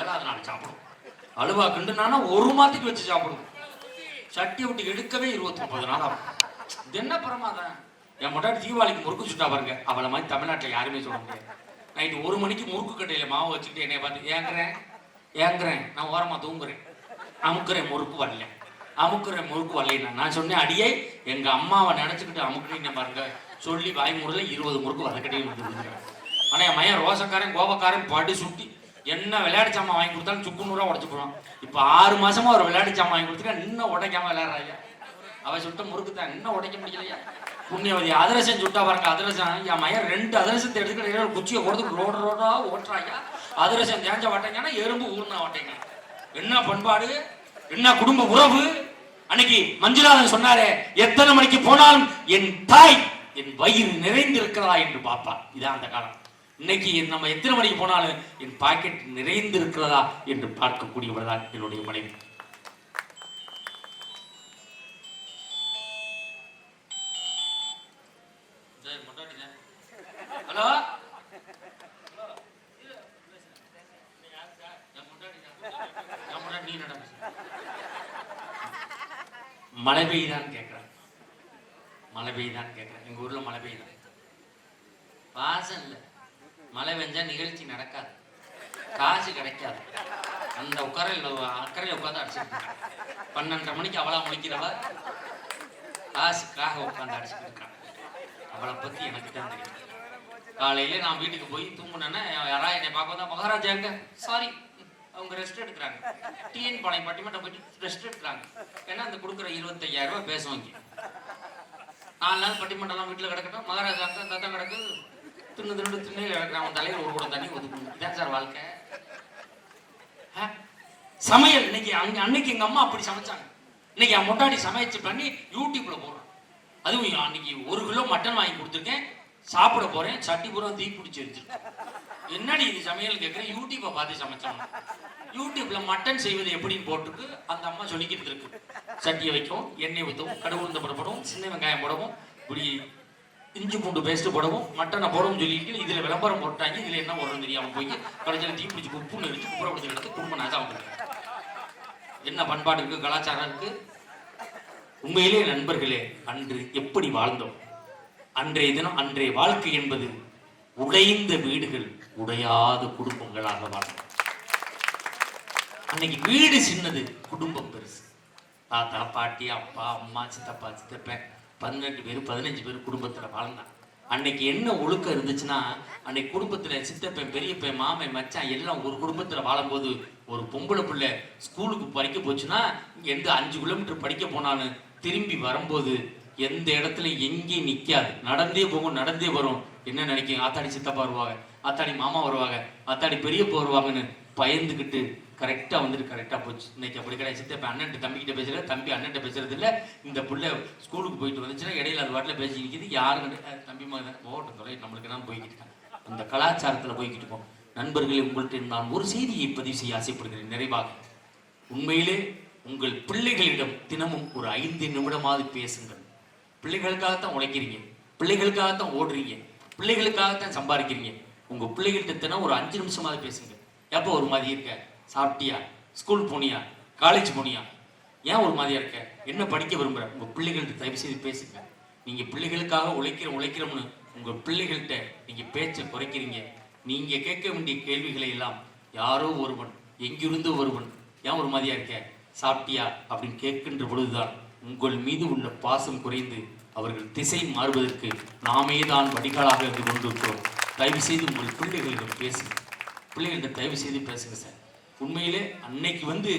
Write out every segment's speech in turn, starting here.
ஏழாவது நாள் சாப்பிடும். அழுவா கிண்டுனானா ஒரு மாதத்துக்கு வச்சு சாப்பிடும். சட்டி விட்டு எடுக்கவே இருபத்தி முப்பது நாள் ஆகும். இது என்ன பிரமாதம்? என் முன்னாடி தீபாவளிக்கு முறுக்கு சுட்டா பாருங்க. அவளை மாதிரி தமிழ்நாட்டில் யாருமே சொல்ல முடியாது. நைட்டு ஒரு மணிக்கு முறுக்கு கட்டையில மாவு வச்சுக்கிட்டு என்னை பார்த்து ஏங்குறேன்? ஏங்குறேன்? நான் ஓரமா தூங்குறேன். அமுக்குறேன் முறுக்கு வரல. அமுக்குறேன் முறுக்கு வரலைன்னா. நான் சொன்னேன் அடியே எங்க அம்மாவை நினைச்சுக்கிட்டு அமுக்குறீங்க பாருங்க. சொல்லி வாய்மூடல இருபது முறுக்கு வரக்கட்டையும் வந்து கொடுக்குறேன் ஆனா என் மையன் ரோசக்காரன் கோபக்காரன் படு சுட்டி என்ன விளையாட்டு சாமான் வாங்கி கொடுத்தாலும் சுக்கு நூறா உடச்சு போடுவான். இப்போ ஆறு மாசமா ஒரு விளையாட்டு சாமான் வாங்கி கொடுத்துருக்கா இன்னும் உடைக்காம விளையாடுறாயா அவ சுட்ட முறுக்கு தான் இன்னும் உடைக்க முடியலையா? புண்ணியவதி அதிரசம் சுட்டா பாருங்க அதிரசம். என் மையன் ரெண்டு அதிரசத்தை எடுத்துக்கிட்டு குச்சியை கொடுத்து ரோட ரோடா ஓட்டுறாயா அதிரசம் தேஞ்ச வாட்டேங்கன்னா எறும்பு ஊர்னா வாட்டேங்க. என்ன பண்பாடு? என்ன குடும்ப உறவு? அன்னைக்கு மஞ்சுநாதன் சொன்னாரே எத்தனை மணிக்கு போனாலும் என் தாய் என் வயிறு நிறைந்து இருக்கிறதா என்று பாப்பா இதான் அந்த காலம். இன்னைக்கு நம்ம எத்தனை மணிக்கு போனாலும் என் பாக்கெட் நிறைந்து இருக்கிறதா என்று பார்க்கக்கூடியவர் தான் என்னுடைய மனைவி. ஹலோ? மழை பெய்யுதான்னு கேட்குறேன் மழை பெய்யுதான்னு கேட்குறேன் எங்கள் ஊரில் மழை பெய்யுதா பாசம் இல்லை. மழை பெஞ்சா நிகழ்ச்சி நடக்காது. காசு கிடைக்காது. அந்த உட்காரையில் அக்கறையில் உட்காந்து அடிச்சுட்டு பன்னெண்டரை மணிக்கு அவளா முடிக்கிறவ காசுக்காக உட்காந்து அடிச்சுட்டு இருக்கான். அவளை பற்றி எனக்கு தான் தெரியும். காலையில நான் வீட்டுக்கு போய் தூங்குனேன்னா யாரா என்னை பார்க்க வந்தா மகாராஜா எங்க சாரி அவங்க ரெஸ்ட் எடுக்கிறாங்க. டிஎன் பாளையம் பட்டிமட்டம் போயிட்டு ரெஸ்ட் எடுக்கிறாங்க. ஏன்னா அந்த கொடுக்குற இருபத்தையாயிரம் ரூபாய் பேசுவாங்க. நாலு நாள் பட்டிமண்டலம் வீட்டில் கிடக்கட்டும். மகாராஜா அங்க அந்த கிடக்கு. தின்னு தின்னு தின்னு நம்ம தலையில் ஒரு குடம் தண்ணி ஒதுக்கணும் இதான் சார் வாழ்க்கை. ஆ? சமையல். இன்னைக்கு அங்க அன்னைக்கு எங்க அம்மா அப்படி சமைச்சாங்க. இன்னைக்கு என் முட்டாடி சமைச்சு பண்ணி யூடியூப்ல போடுறோம் அதுவும் அன்னைக்கு ஒரு கிலோ மட்டன் வாங்கி கொடுத்துருக்கேன். சாப்பிட போறேன். சட்டி பூரா தீ பிடிச்சி எடுத்துருக்கேன் என்னடி இது சமையல் கேட்குறேன் யூடியூப்பை பார்த்து சமைச்சாங்க யூடியூப்ல மட்டன் செய்வது எப்படின்னு போட்டுருக்கு. அந்த அம்மா சொல்லிக்கிட்டு இருக்கு. சட்டியை வைக்கும் எண்ணெய் ஊற்றவும் கடவுள் புறப்படும் சின்ன வெங்காயம் போடவும் இப்படி இஞ்சி பூண்டு பேஸ்ட்டு போடவும் மட்டனை போடவும் சொல்லிட்டு இதில் விளம்பரம் போட்டாங்க இதில் என்ன வரும்னு தெரியாமல் போய் கடைசியில் தீ பிடிச்சி உப்புன்னு வச்சு குப்புற பிடிச்சி எடுத்து குடும்பம் நாசம் என்ன பண்பாடு இருக்குது கலாச்சாரம் இருக்குது உண்மையிலே நண்பர்களே அன்று எப்படி வாழ்ந்தோம்? அன்றைய தினம் அன்றைய வாழ்க்கை என்பது உடைந்த வீடுகள் உடையாத குடும்பங்களாக வாழ்ந்தோம். அன்னைக்கு வீடு சின்னது குடும்பம் பெருசு. தாத்தா பாட்டி அப்பா அம்மா சித்தப்பா சித்தப்பேன் பதினெட்டு பேர் பதினஞ்சு பேர் குடும்பத்தில் வாழ்ந்தான். அன்னைக்கு என்ன ஒழுக்கம் இருந்துச்சுன்னா அன்னைக்கு குடும்பத்தில் சித்தப்பன் பெரியப்பன் மாமன் மச்சான் எல்லாம் ஒரு குடும்பத்தில் வாழும்போது ஒரு பொம்பளை பிள்ளை ஸ்கூலுக்கு படிக்க போச்சுன்னா எந்த அஞ்சு கிலோமீட்டர் படிக்க போனாலும் திரும்பி வரும்போது எந்த இடத்துல எங்கேயும் நிற்காது நடந்தே போகும் நடந்தே வரும். என்ன நினைக்கும்? ஆத்தாடி சித்தப்பா வருவாங்க ஆத்தாடி மாமா வருவாங்க ஆத்தாடி பெரியப்பா வருவாங்கன்னு பயந்துக்கிட்டு கரெக்டாக வந்துட்டு கரெக்டாக போச்சு. இன்னைக்கு அப்படி கிடையாது. சித்தப்ப அண்ணன் தம்பிக்கிட்ட பேசுகிற தம்பி அண்ணன் பேசுறது இல்லை இந்த பிள்ளை ஸ்கூலுக்கு போயிட்டு வந்துச்சுன்னா இடையில அது வாட்டில் பேசி நிற்கிது யாரும் தம்பி மாதிரி ஓட்டம் துறை நம்மளுக்கு தான் போய்கிட்டு இருக்காங்க. அந்த கலாச்சாரத்தில் போய்கிட்டு இருக்கோம். நண்பர்களே உங்கள்கிட்ட நான் ஒரு செய்தியை பதிவு செய்ய ஆசைப்படுகிறேன். நிறைவாக. உண்மையிலே உங்கள் பிள்ளைகளிடம் தினமும் ஒரு ஐந்து நிமிடமாவது பேசுங்கள். பிள்ளைகளுக்காகத்தான் உழைக்கிறீங்க. பிள்ளைகளுக்காகத்தான் ஓடுறீங்க. பிள்ளைகளுக்காகத்தான் சம்பாதிக்கிறீங்க. உங்கள் பிள்ளைகள்கிட்ட தினம் ஒரு அஞ்சு நிமிஷமாவது பேசுங்க எப்போ ஒரு மாதிரி இருக்க? சாப்பிட்டியா? ஸ்கூல் போனியா? காலேஜ் போனியா? ஏன் ஒரு மாதிரியா இருக்க? என்ன படிக்க விரும்புற? உங்க பிள்ளைகள்கிட்ட தயவு செய்து பேசுங்க. நீங்க பிள்ளைகளுக்காக உழைக்கிற உழைக்கிறோம்னு உங்க பிள்ளைகள்கிட்ட நீங்க பேச்சை குறைக்கிறீங்க. நீங்க கேட்க வேண்டிய கேள்விகளை எல்லாம் யாரோ ஒருவன் எங்கிருந்தோ ஒருவன் ஏன் ஒரு மாதிரியா இருக்க? சாப்பிட்டியா? அப்படின்னு கேட்கின்ற பொழுதுதான் உங்கள் மீது உள்ள பாசம் குறைந்து அவர்கள் திசை மாறுவதற்கு நாமே தான் வடிகாலாக இருந்து கொண்டிருக்கிறோம். தயவு செய்து உங்கள் பிள்ளைகளிடம் பேசுங்க. பிள்ளைகளிடம் தயவு செய்து பேசுங்க சார். உண்மையிலே அன்னைக்கு வந்து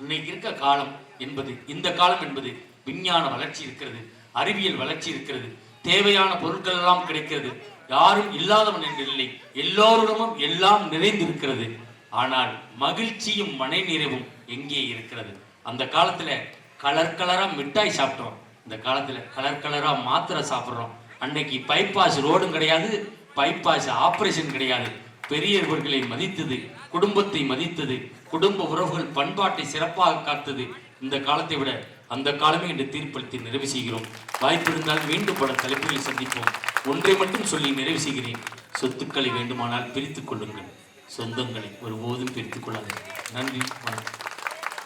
இன்னைக்கு இருக்க காலம் என்பது இந்த காலம் என்பது விஞ்ஞான வளர்ச்சி இருக்கிறது அறிவியல் வளர்ச்சி இருக்கிறது தேவையான பொருட்கள் எல்லாம் கிடைக்கிறது. யாரும் இல்லாதவன் என்று இல்லை எல்லோரிடமும் எல்லாம் நிறைந்திருக்கிறது. ஆனால் மகிழ்ச்சியும் மனை நிறைவும் எங்கே இருக்கிறது? அந்த காலத்துல கலர் கலரா மிட்டாய் சாப்பிட்டோம். இந்த காலத்துல கலர் கலரா மாத்திரை சாப்பிட்றோம். அன்னைக்கு பைபாஸ் ரோடும் கிடையாது பைபாஸ் ஆப்ரேஷன் கிடையாது. பெரியவர்களை மதித்தது குடும்பத்தை மதித்தது குடும்ப உறவுகள் பண்பாட்டை சிறப்பாக காத்தது. இந்த காலத்தை விட அந்த காலமே என்று தீர்ப்பளித்து நிறைவு செய்கிறோம். வாய்ப்பு இருந்தால் மீண்டும் பல தலைப்புகளை சந்திப்போம். ஒன்றை மட்டும் சொல்லி நிறைவு செய்கிறேன். சொத்துக்களை வேண்டுமானால் பிரித்துக் கொள்ளுங்கள். சொந்தங்களை ஒருபோதும் பிரித்துக் கொள்ளாதீர்கள். நன்றி வணக்கம்.